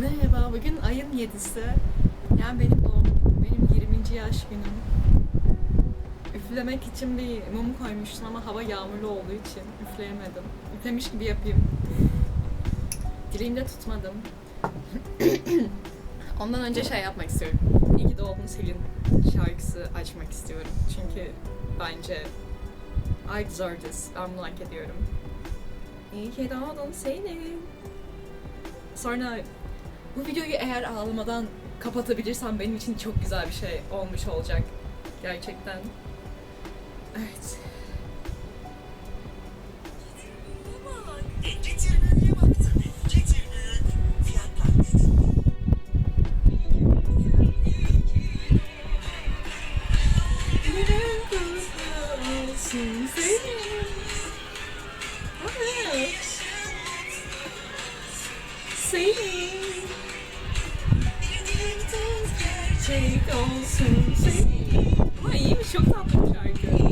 Merhaba, bugün ayın 7'si. Yani benim doğum günüm, benim 20. yaş günüm. Üflemek için bir mum koymuştum ama hava yağmurlu olduğu için üfleyemedim. Üflemiş gibi yapayım. Dilimde tutmadım. Ondan önce şey yapmak istiyorum. İyi ki doğdun Selin şarkısı açmak istiyorum. Çünkü bence I deserve this. Ben bunu hak ediyorum. İyi ki doğdun Selin. Sonra bu videoyu eğer ağlamadan kapatabilirsem benim için çok güzel bir şey olmuş olacak. Gerçekten. Evet. Okay.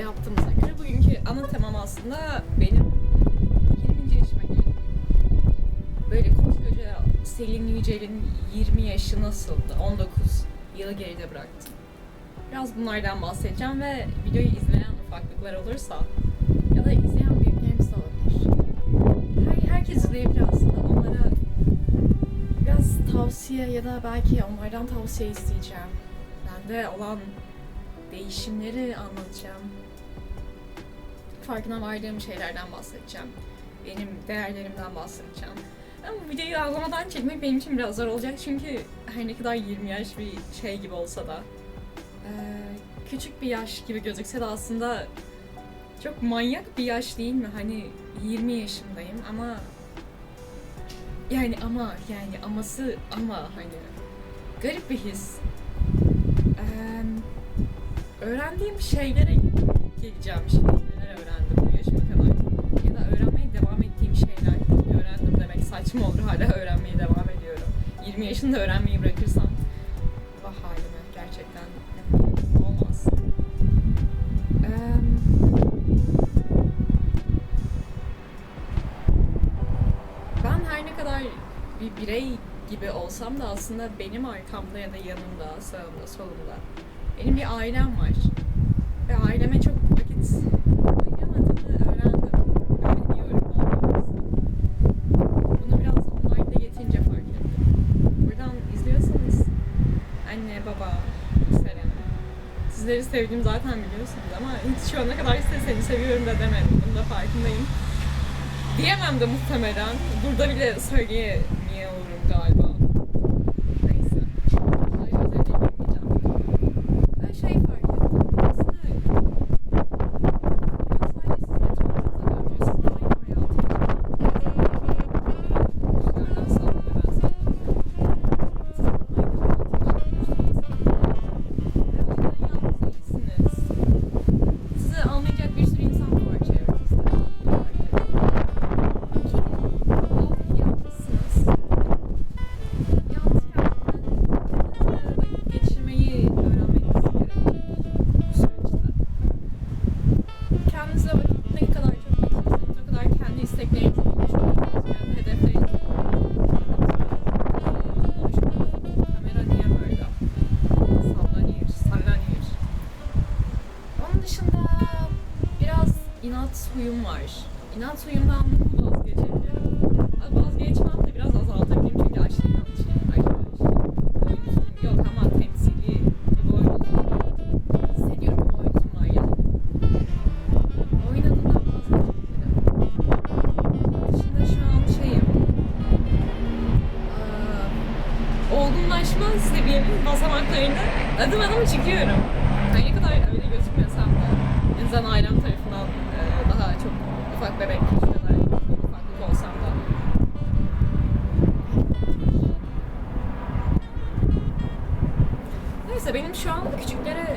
Yaptığımıza göre bugünkü ana temam aslında benim 20. yaşıma. Böyle koskoca Selin Yücel'in 20 yaşı nasıldı? 19 yılı geride bıraktım. Biraz bunlardan bahsedeceğim ve videoyu izleyen ufaklıklar olursa ya da izleyen büyüklerimiz de olabilir. Her, herkes izleyebilir aslında. Onlara biraz tavsiye ya da belki onlardan tavsiye isteyeceğim. Bende olan değişimleri anlatacağım. Farkına vardığım şeylerden bahsedeceğim. Benim değerlerimden bahsedeceğim. Ama videoyu ağlamadan çekmek benim için biraz zor olacak çünkü her ne kadar 20 yaş bir şey gibi olsa da küçük bir yaş gibi gözükse de aslında çok manyak bir yaş değil mi? Hani 20 yaşındayım ama yani ama yani aması ama hani garip bir his. Eee, öğrendiğim şeylere geleceğim şimdi. Öğrendim bu yaşıma kadar. Ya da öğrenmeye devam ettiğim şeyler. Öğrendim demek saçma olur. Hala öğrenmeye devam ediyorum. 20 yaşında öğrenmeyi bırakırsam vah halime gerçekten olmaz. Eee ben her ne kadar bir birey gibi olsam da aslında benim arkamda ya da yanımda, sağımda, solumda benim bir ailem var. Ve aileme çok vakit ayıramadığımı öğrendim. Öğreniyorum daha doğrusu. Bunu biraz online de yetince fark ettim. Buradan izliyorsanız anne, baba, selam. Sizleri sevdiğimi zaten biliyorsunuz ama hiç şu ana kadar size seni seviyorum da demedim. Bunun da farkındayım. Diyemem de muhtemelen. Burada bile söyleyemiyorum galiba. İnan suyumdan mı vazgeçebilirim? Vazgeçmem de biraz azaltabilirim çünkü aşırı yanlış yapar. Yok ama temsili boynuzum. Hissediyorum boynuzum var ya. Oynadığımdan vazgeçebilirim. Dışında şu an şeyim. Aa, olgunlaşma seviyemin basamaklarını adım adım çıkıyorum. Yani ne kadar öyle gözükmesem de. En ailem tarafından çok ufak bebek kadar bir ufaklık olsam da Neyse benim şu an küçüklere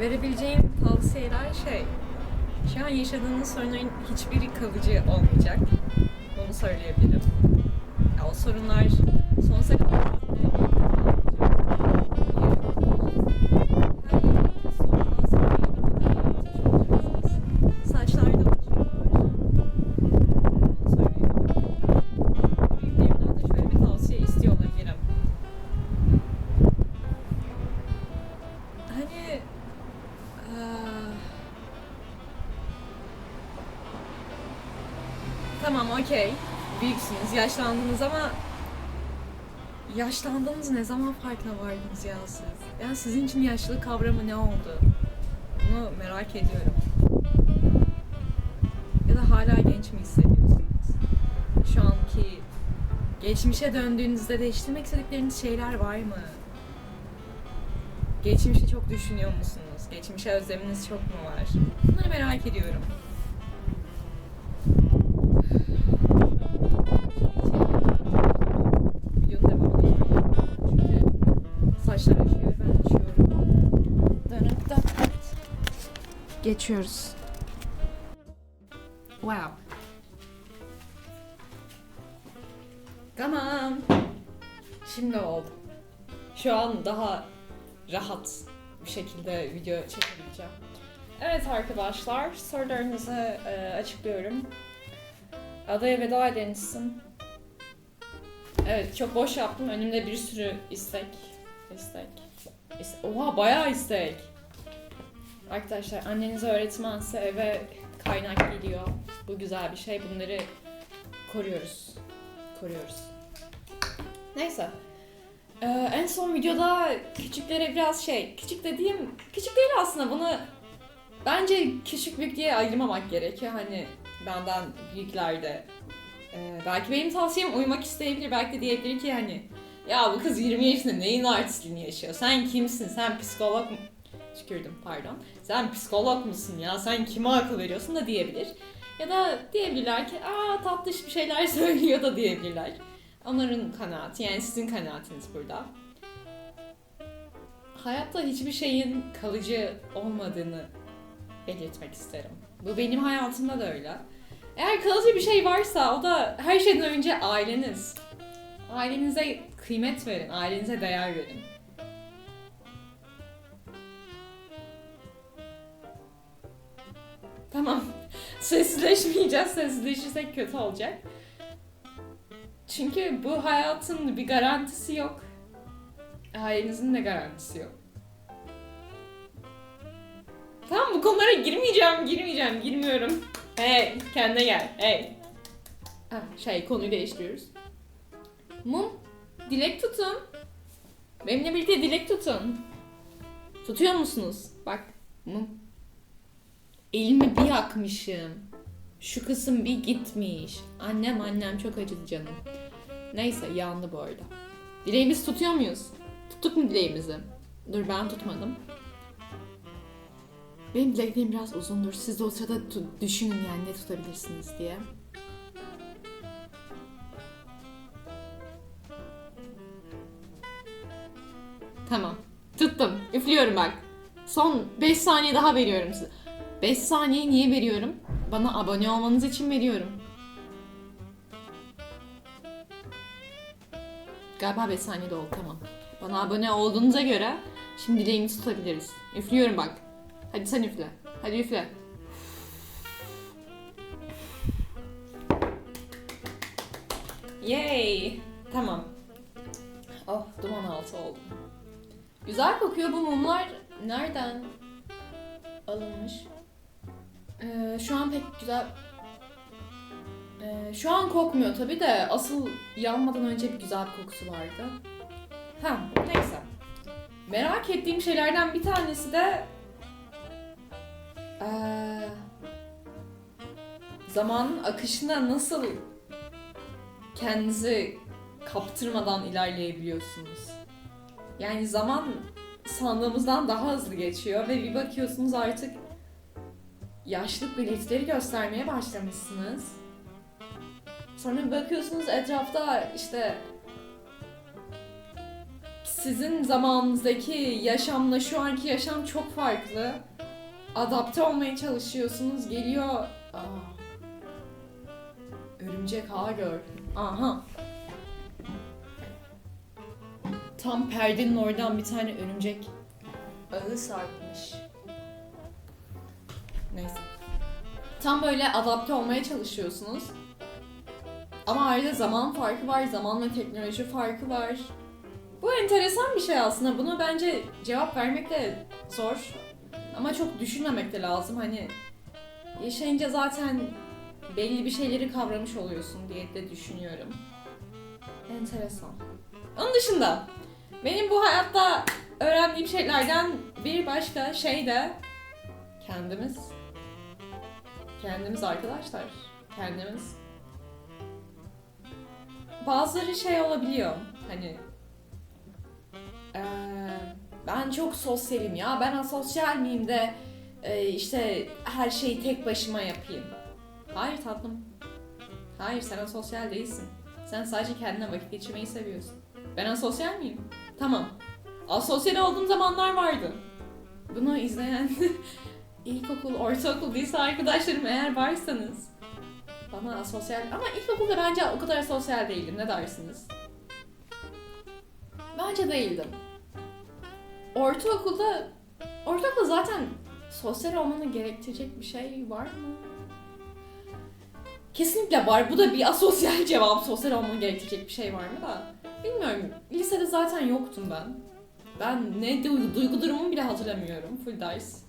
verebileceğim tavsiyeler şey şu an yaşadığınız sorunların hiçbiri kalıcı olmayacak. Onu söyleyebilirim. Ya o sorunlar sonsuza kadar okey. Büyüksünüz, yaşlandınız ama yaşlandığınız ne zaman farkına vardınız ya siz? Yani sizin için yaşlılık kavramı ne oldu? Bunu merak ediyorum. Ya da hala genç mi hissediyorsunuz? Şu anki geçmişe döndüğünüzde değiştirmek istedikleriniz şeyler var mı? Geçmişi çok düşünüyor musunuz? Geçmişe özleminiz çok mu var? Bunları merak ediyorum. Geçiyoruz. Wow. Tamam. Şimdi oldu. Şu an daha rahat bir şekilde video çekebileceğim. Evet arkadaşlar, sorularınızı e, açıklıyorum. Adaya veda edenizsin. Evet, çok boş yaptım. Önümde bir sürü istek. İstek. İste- Oha, bayağı istek. Arkadaşlar, anneniz öğretmense eve kaynak geliyor. Bu güzel bir şey. Bunları koruyoruz. Koruyoruz. Neyse. Ee, en son videoda küçüklere biraz şey, küçük dediğim, küçük değil aslında bunu bence küçük büyük diye ayırmamak gerekiyor. Hani benden büyükler de ee, belki benim tavsiyem uymak isteyebilir. Belki de diyebilir ki hani ya bu kız 20 yaşında neyin artistliğini yaşıyor? Sen kimsin? Sen psikolog mu? Tükürdüm pardon. Sen psikolog musun ya? Sen kime akıl veriyorsun da diyebilir. Ya da diyebilirler ki aa tatlış bir şeyler söylüyor da diyebilirler. Onların kanaati yani sizin kanaatiniz burada. Hayatta hiçbir şeyin kalıcı olmadığını belirtmek isterim. Bu benim hayatımda da öyle. Eğer kalıcı bir şey varsa o da her şeyden önce aileniz. Ailenize kıymet verin, ailenize değer verin. Sessizleşmeyeceğiz. Sessizleşirsek kötü olacak. Çünkü bu hayatın bir garantisi yok. Ailenizin de garantisi yok. Tamam bu konulara girmeyeceğim, girmeyeceğim, girmiyorum. Hey, kendine gel. Hey. Ah, şey, konuyu değiştiriyoruz. Mum, dilek tutun. Benimle birlikte dilek tutun. Tutuyor musunuz? Bak, mum. Elimi bir yakmışım. Şu kısım bir gitmiş. Annem annem çok acıdı canım. Neyse yandı bu arada. Dileğimizi tutuyor muyuz? Tuttuk mu dileğimizi? Dur ben tutmadım. Benim dileklerim biraz uzundur. Siz de o sırada düşünün yani ne tutabilirsiniz diye. Tamam. Tuttum. Üflüyorum bak. Son 5 saniye daha veriyorum size. 5 saniye niye veriyorum? Bana abone olmanız için veriyorum. Galiba 5 saniye de oldu tamam. Bana abone olduğunuza göre şimdi dileğimizi tutabiliriz. Üflüyorum bak. Hadi sen üfle. Hadi üfle. Yay! Tamam. Oh, duman altı oldum. Güzel kokuyor bu mumlar. Nereden alınmış? Ee, şu an pek güzel... Ee, şu an kokmuyor tabi de asıl yanmadan önce bir güzel bir kokusu vardı. Ha, neyse. Merak ettiğim şeylerden bir tanesi de ee, zamanın akışına nasıl kendinizi kaptırmadan ilerleyebiliyorsunuz? Yani zaman sandığımızdan daha hızlı geçiyor ve bir bakıyorsunuz artık yaşlık belirtileri göstermeye başlamışsınız. Sonra bakıyorsunuz etrafta işte sizin zamanınızdaki yaşamla şu anki yaşam çok farklı. Adapte olmaya çalışıyorsunuz. Geliyor. Aa. Örümcek ağa gör. Aha. Tam perdenin oradan bir tane örümcek ağı sarkmış. Neyse. Tam böyle adapte olmaya çalışıyorsunuz. Ama arada zaman farkı var, zaman ve teknoloji farkı var. Bu enteresan bir şey aslında. Buna bence cevap vermek de zor. Ama çok düşünmemek de lazım. Hani yaşayınca zaten belli bir şeyleri kavramış oluyorsun diye de düşünüyorum. Enteresan. Onun dışında benim bu hayatta öğrendiğim şeylerden bir başka şey de kendimiz. Kendimiz arkadaşlar. Kendimiz. Bazıları şey olabiliyor. Hani eee, ben çok sosyalim ya. Ben asosyal miyim de eee, işte her şeyi tek başıma yapayım. Hayır tatlım. Hayır sen asosyal değilsin. Sen sadece kendine vakit geçirmeyi seviyorsun. Ben asosyal miyim? Tamam. Asosyal olduğum zamanlar vardı. Bunu izleyen ilkokul, ortaokul, lise arkadaşlarım eğer varsanız bana asosyal ama ilkokulda bence o kadar sosyal değildim. Ne dersiniz? Bence değildim. Ortaokulda ortaokulda zaten sosyal olmanı gerektirecek bir şey var mı? Kesinlikle var. Bu da bir asosyal cevap. Sosyal olmanı gerektirecek bir şey var mı da? Bilmiyorum. Lisede zaten yoktum ben. Ben ne duygu, duygu durumumu bile hatırlamıyorum. Full ders.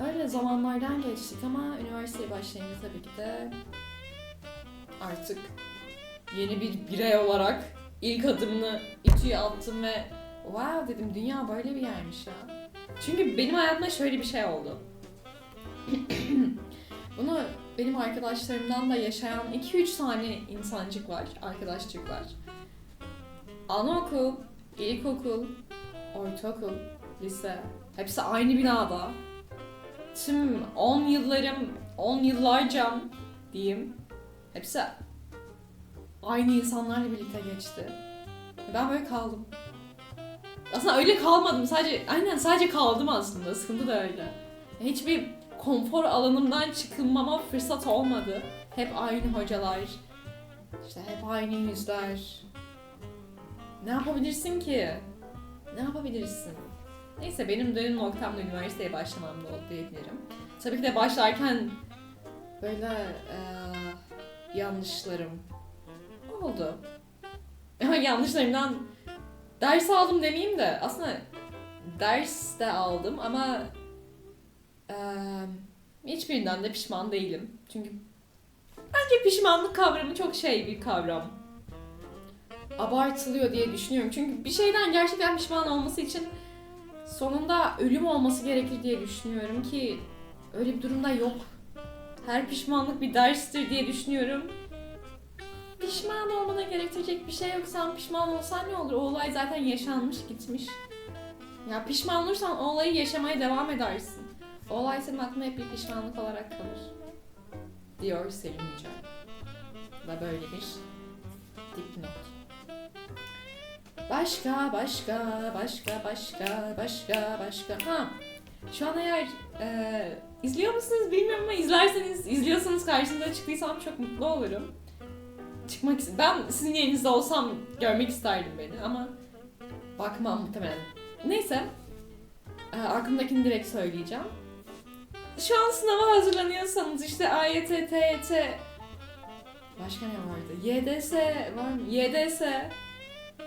Öyle zamanlardan geçtik ama üniversiteye başlayınca tabii ki de artık yeni bir birey olarak ilk adımını İTÜ'ye attım ve wow dedim dünya böyle bir yermiş ya. Çünkü benim hayatımda şöyle bir şey oldu. Bunu benim arkadaşlarımdan da yaşayan 2-3 tane insancık var, arkadaşçık var. Anaokul, ilkokul, ortaokul, lise hepsi aynı binada. Tüm 10 yıllarım, 10 yıllarca diyeyim hepsi aynı insanlarla birlikte geçti. Ben böyle kaldım. Aslında öyle kalmadım. Sadece aynen sadece kaldım aslında. Sıkıntı da öyle. Hiçbir konfor alanımdan çıkılmama fırsat olmadı. Hep aynı hocalar. işte hep aynı yüzler. Ne yapabilirsin ki? Ne yapabilirsin? Neyse benim dönüm noktam da üniversiteye başlamamda oldu diyebilirim. Tabii ki de başlarken böyle eee, yanlışlarım oldu. Ama yanlışlarımdan ders aldım demeyeyim de aslında ders de aldım ama eee, hiçbirinden de pişman değilim. Çünkü bence pişmanlık kavramı çok şey bir kavram. Abartılıyor diye düşünüyorum. Çünkü bir şeyden gerçekten pişman olması için sonunda ölüm olması gerekir diye düşünüyorum ki öyle bir durumda yok. Her pişmanlık bir derstir diye düşünüyorum. Pişman olmana gerektirecek bir şey yok. Sen pişman olsan ne olur? O olay zaten yaşanmış, gitmiş. Ya pişman olursan o olayı yaşamaya devam edersin. O olay senin aklında hep bir pişmanlık olarak kalır. Diyor Selim Yücel. Da böyle bir dipnot. Başka, başka, başka, başka, başka, başka. Ha, şu an eğer e, izliyor musunuz bilmiyorum ama izlerseniz, izliyorsanız karşınıza çıktıysam çok mutlu olurum. Çıkmak Ben sizin yerinizde olsam görmek isterdim beni ama bakmam muhtemelen. Neyse, e, aklımdakini direkt söyleyeceğim. Şu an sınava hazırlanıyorsanız işte AYT, TYT, başka ne vardı? YDS var mı? YDS,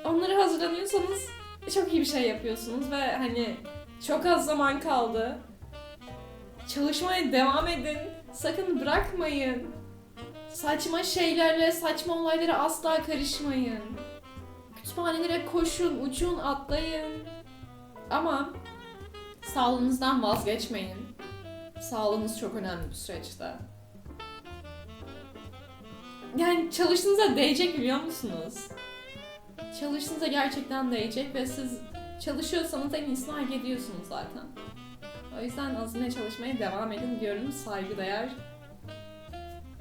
onları hazırlanıyorsanız çok iyi bir şey yapıyorsunuz ve hani çok az zaman kaldı. Çalışmaya devam edin. Sakın bırakmayın. Saçma şeylerle, saçma olaylara asla karışmayın. Kütüphanelere koşun, uçun, atlayın. Ama sağlığınızdan vazgeçmeyin. Sağlığınız çok önemli bu süreçte. Yani çalıştığınıza değecek biliyor musunuz? Çalıştığınızda gerçekten değecek ve siz çalışıyorsanız en iyisini hak ediyorsunuz zaten. O yüzden azimle çalışmaya devam edin diyorum. Saygıdeğer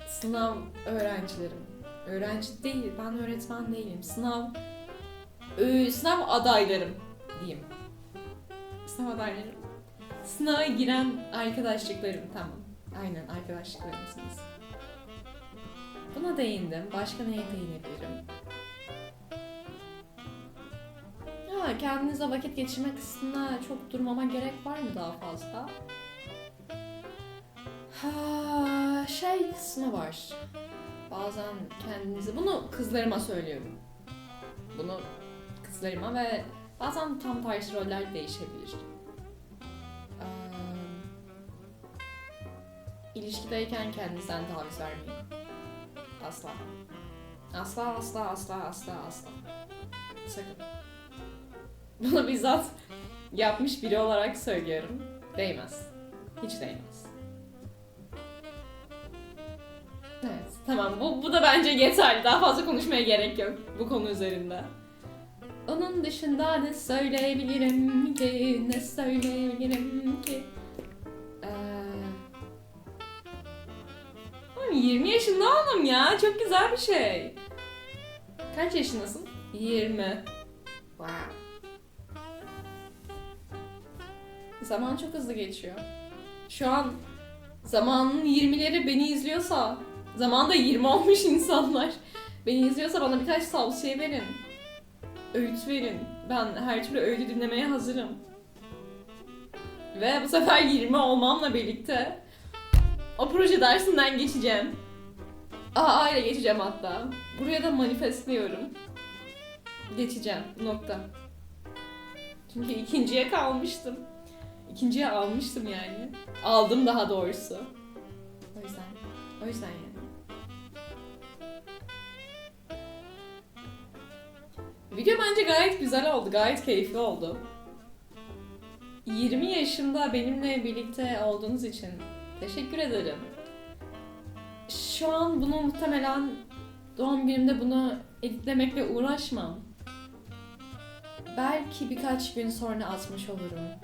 sınav öğrencilerim. Öğrenci değil, ben öğretmen değilim. Sınav Ö, sınav adaylarım diyeyim. Sınav adaylarım. Sınava giren arkadaşlıklarım tamam. Aynen arkadaşlıklarımsınız. Buna değindim. Başka neye değinebilirim? Kendinize vakit geçirme kısmına çok durmama gerek var mı daha fazla? Ha, şey kısmı var. Bazen kendinizi... Bunu kızlarıma söylüyorum. Bunu kızlarıma ve bazen tam tersi roller değişebilir. Ee, ilişkideyken kendinizden taviz vermeyin. Asla. Asla asla asla asla asla. Sakın. Bunu bizzat yapmış biri olarak söylüyorum. Değmez. Hiç değmez. Evet, tamam. Bu, bu da bence yeterli. Daha fazla konuşmaya gerek yok bu konu üzerinde. Onun dışında ne söyleyebilirim ki, ne söyleyebilirim ki? Ee... Oğlum 20 yaşında oğlum ya, çok güzel bir şey. Kaç yaşındasın? 20. Wow. Zaman çok hızlı geçiyor. Şu an zamanın 20'leri beni izliyorsa, zamanda 20 olmuş insanlar beni izliyorsa bana birkaç tavsiye verin. Öğüt verin. Ben her türlü öğütü dinlemeye hazırım. Ve bu sefer 20 olmamla birlikte o proje dersinden geçeceğim. AA ile geçeceğim hatta. Buraya da manifestliyorum. Geçeceğim. Nokta. Çünkü ikinciye kalmıştım. İkinciye almıştım yani. Aldım daha doğrusu. O yüzden. O yüzden yani. Video bence gayet güzel oldu. Gayet keyifli oldu. 20 yaşında benimle birlikte olduğunuz için teşekkür ederim. Şu an bunu muhtemelen doğum günümde bunu editlemekle uğraşmam. Belki birkaç gün sonra atmış olurum.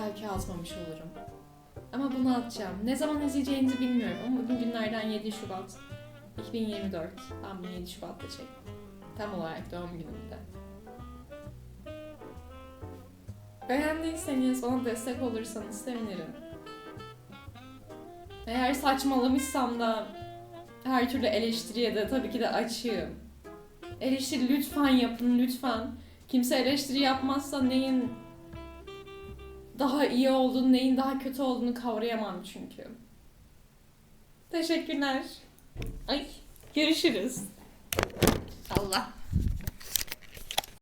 Belki atmamış olurum. Ama bunu atacağım. Ne zaman izleyeceğinizi bilmiyorum ama bugün günlerden 7 Şubat 2024. Ben bunu 7 Şubat'ta çektim. Tam olarak doğum günümde. Beğendiyseniz bana destek olursanız sevinirim. Eğer saçmalamışsam da her türlü eleştiriye de tabii ki de açığım. Eleştiri lütfen yapın lütfen. Kimse eleştiri yapmazsa neyin daha iyi olduğunu, neyin daha kötü olduğunu kavrayamam çünkü. Teşekkürler. Ay, görüşürüz. Allah.